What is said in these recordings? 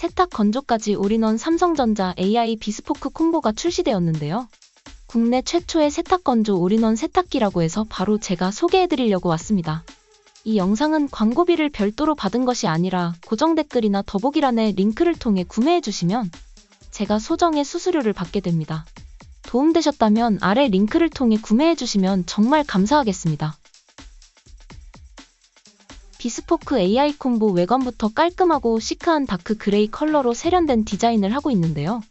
세탁 건조까지 올인원 삼성전자 AI 비스포크 콤보가 출시되었는데요. 국내 최초의 세탁 건조 올인원 세탁기라고 해서 바로 제가 소개해드리려고 왔습니다. 이 영상은 광고비를 별도로 받은 것이 아니라 고정 댓글이나 더보기란의 링크를 통해 구매해주시면 제가 소정의 수수료를 받게 됩니다. 도움되셨다면 아래 링크를 통해 구매해주시면 정말 감사하겠습니다. 비스포크 AI 콤보 외관부터 깔끔하고 시크한 다크 그레이 컬러로 세련된 디자인을 하고 있는데요.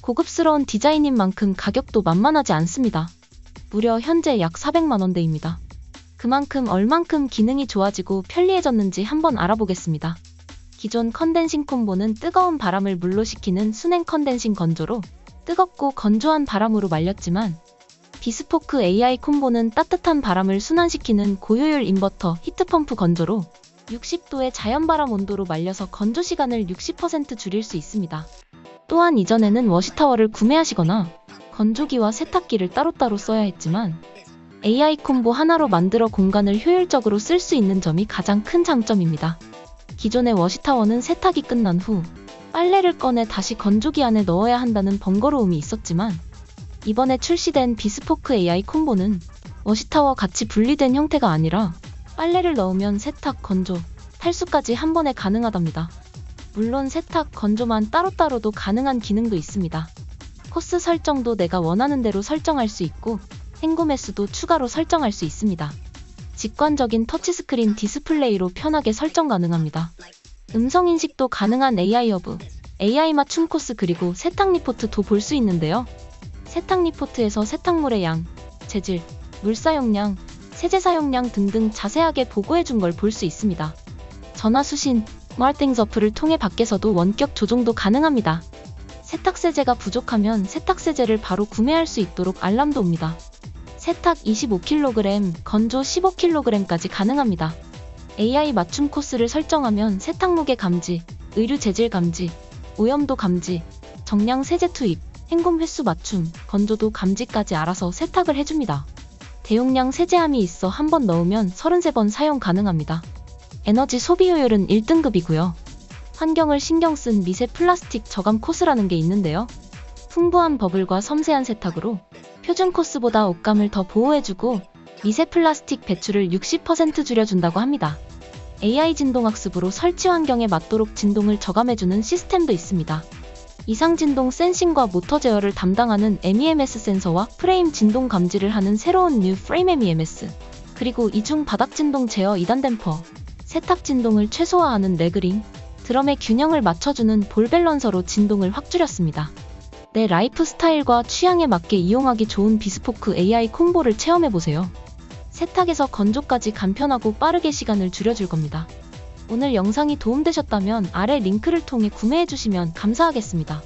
고급스러운 디자인인 만큼 가격도 만만하지 않습니다. 무려 현재 약 400만원대입니다. 그만큼 얼만큼 기능이 좋아지고 편리해졌는지 한번 알아보겠습니다. 기존 컨덴싱 콤보는 뜨거운 바람을 물로 식히는 순행 컨덴싱 건조로 뜨겁고 건조한 바람으로 말렸지만 비스포크 AI 콤보는 따뜻한 바람을 순환시키는 고효율 인버터 히트펌프 건조로 60도의 자연바람 온도로 말려서 건조 시간을 60% 줄일 수 있습니다. 또한 이전에는 워시타워를 구매하시거나 건조기와 세탁기를 따로따로 써야 했지만 AI 콤보 하나로 만들어 공간을 효율적으로 쓸 수 있는 점이 가장 큰 장점입니다. 기존의 워시타워는 세탁이 끝난 후 빨래를 꺼내 다시 건조기 안에 넣어야 한다는 번거로움이 있었지만 이번에 출시된 비스포크 AI 콤보는 워시타워 같이 분리된 형태가 아니라 빨래를 넣으면 세탁, 건조, 탈수까지 한 번에 가능하답니다. 물론 세탁, 건조만 따로따로도 가능한 기능도 있습니다. 코스 설정도 내가 원하는 대로 설정할 수 있고 헹굼 횟수도 추가로 설정할 수 있습니다. 직관적인 터치스크린 디스플레이로 편하게 설정 가능합니다. 음성 인식도 가능한 AI 허브, AI 맞춤 코스 그리고 세탁 리포트도 볼 수 있는데요. 세탁 리포트에서 세탁물의 양, 재질, 물 사용량, 세제 사용량 등등 자세하게 보고해 준 걸 볼 수 있습니다. 전화 수신, 마르팅스 어플을 통해 밖에서도 원격 조종도 가능합니다. 세탁세제가 부족하면 세탁세제를 바로 구매할 수 있도록 알람도 옵니다. 세탁 25kg, 건조 15kg까지 가능합니다. AI 맞춤 코스를 설정하면 세탁 무게 감지, 의류 재질 감지, 오염도 감지, 정량 세제 투입, 헹굼 횟수 맞춤, 건조도 감지까지 알아서 세탁을 해줍니다. 대용량 세제함이 있어 한 번 넣으면 33번 사용 가능합니다. 에너지 소비 효율은 1등급이고요. 환경을 신경 쓴 미세 플라스틱 저감 코스라는 게 있는데요. 풍부한 버블과 섬세한 세탁으로 표준 코스보다 옷감을 더 보호해주고 미세 플라스틱 배출을 60% 줄여준다고 합니다. AI 진동학습으로 설치 환경에 맞도록 진동을 저감해주는 시스템도 있습니다. 이상 진동 센싱과 모터 제어를 담당하는 MEMS 센서와 프레임 진동 감지를 하는 새로운 뉴 프레임 MEMS, 그리고 이중 바닥 진동 제어 2단 댐퍼, 세탁 진동을 최소화하는 레그링, 드럼의 균형을 맞춰주는 볼 밸런서로 진동을 확 줄였습니다. 내 라이프 스타일과 취향에 맞게 이용하기 좋은 비스포크 AI 콤보를 체험해보세요. 세탁에서 건조까지 간편하고 빠르게 시간을 줄여줄 겁니다. 오늘 영상이 도움되셨다면 아래 링크를 통해 구매해주시면 감사하겠습니다.